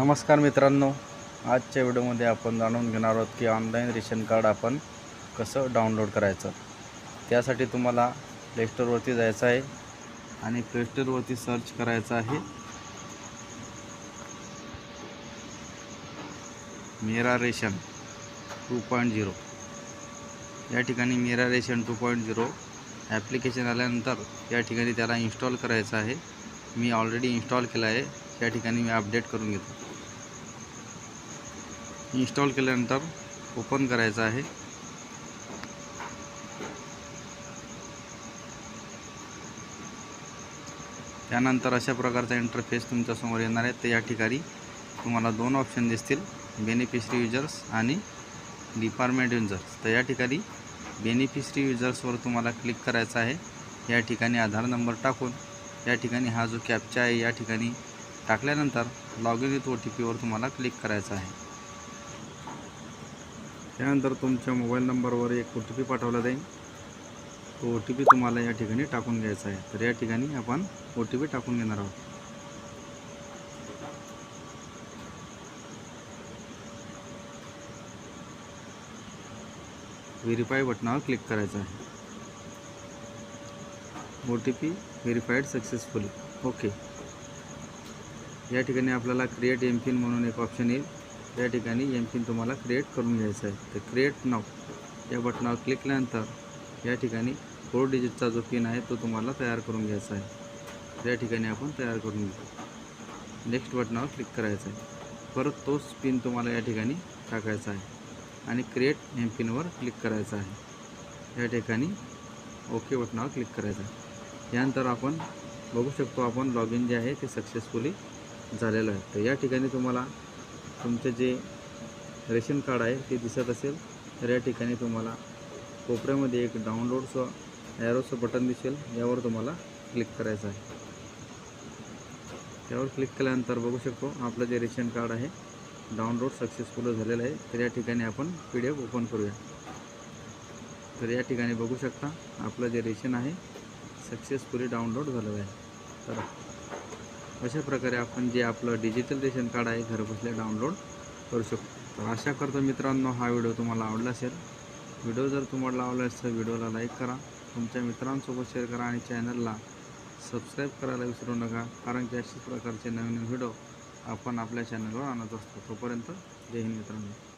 नमस्कार मित्रांनो आजच्या व्हिडिओमध्ये आपण जाणून घेणार आहोत की ऑनलाईन रेशन कार्ड आपण कसं डाउनलोड करायचं. त्यासाठी तुम्हाला प्लेस्टोरवरती जायचं आहे आणि प्लेस्टोरवरती सर्च करायचं आहे. मेरा रेशन टू पॉईंट झिरो. या ठिकाणी Mera ration two point zero application आल्यानंतर या ठिकाणी त्याला इन्स्टॉल करायचं आहे. मी ऑलरेडी इन्स्टॉल केलं आहे. या ठिकाणी मी अपडेट करून घेतो. इन्स्टॉल केल्यानंतर ओपन करायचं आहे. त्यानंतर अशा प्रकारचा इंटरफेस तुमच्यासमोर येणार आहे. तर या ठिकाणी तुम्हाला दोन ऑप्शन दिसतील बेनिफिशरी युजर्स आणि डिपार्टमेंट युजर्स तर या ठिकाणी बेनिफिशरी युजर्सवर तुम्हाला क्लिक करायचं आहे. या ठिकाणी आधार नंबर टाकून या ठिकाणी हा जो कॅपचा आहे या ठिकाणी टाकल्यानंतर log in with O T पीवर तुम्हाला क्लिक करायचं आहे. त्यानंतर तुमच्या मोबाईल नंबरवर एक ओ टी पी पाठवला जाईल. तो ओ टी पी तुम्हाला या ठिकाणी टाकून घ्यायचा आहे. तर या ठिकाणी आपण ओ टी पी टाकून घेणार आहोत. व्हेरीफाय बटनावर क्लिक करायचं आहे. O T P verified successfully okay या ठिकाणी आपल्याला क्रिएट एम पिन म्हणून एक ऑप्शन येईल. त्या ठिकाणी एम पिन तुम्हाला क्रिएट करून घ्यायचा आहे. तर क्रिएट नाव या बटनावर क्लिक केल्यानंतर या ठिकाणी फोर डिजिटचा जो पिन आहे तो तुम्हाला तयार करून घ्यायचा आहे. या ठिकाणी आपण तयार करून घेऊ. नेक्स्ट बटनावर क्लिक करायचं आहे. परत तोच पिन तुम्हाला या ठिकाणी टाकायचा आहे. आणि क्रिएट एम पिनवर क्लिक करायचं आहे. या ठिकाणी ओके बटनावर क्लिक करायचं आहे. यानंतर आपण बघू शकतो आपण लॉग इन जे आहे ते सक्सेसफुली झालेलं आहे. तर या ठिकाणी तुम्हाला तुमचं जे रेशन कार्ड आहे ते दिसत असेल तर या ठिकाणी तुम्हाला कोपऱ्यामध्ये एक डाउनलोडचं ॲरोचं बटन दिसेल यावर तुम्हाला क्लिक करायचं आहे. त्यावर क्लिक केल्यानंतर बघू शकतो आपलं जे रेशन कार्ड आहे डाउनलोड सक्सेसफुल झालेलं आहे तर या ठिकाणी आपण पी डी एफ ओपन करूया. तर या ठिकाणी बघू शकता आपलं जे रेशन आहे सक्सेसफुली डाउनलोड झालेलं आहे. तर अशा प्रकारे आपण जे आपलं डिजिटल रेशन कार्ड आहे घरबसल्या डाउनलोड करू शकतो. तर आशा करतो मित्रांनो हा व्हिडिओ तुम्हाला आवडला असेल. व्हिडिओ जर तुम्हाला आवडला असेल तर व्हिडिओला लाईक करा. तुमच्या मित्रांसोबत शेअर करा आणि चॅनलला सबस्क्राईब करायला विसरू नका. कारण की अशाच प्रकारचे नवीन व्हिडिओ आपण आपल्या चॅनलवर आणत असतो. तोपर्यंत जय हिंद मित्रांनो.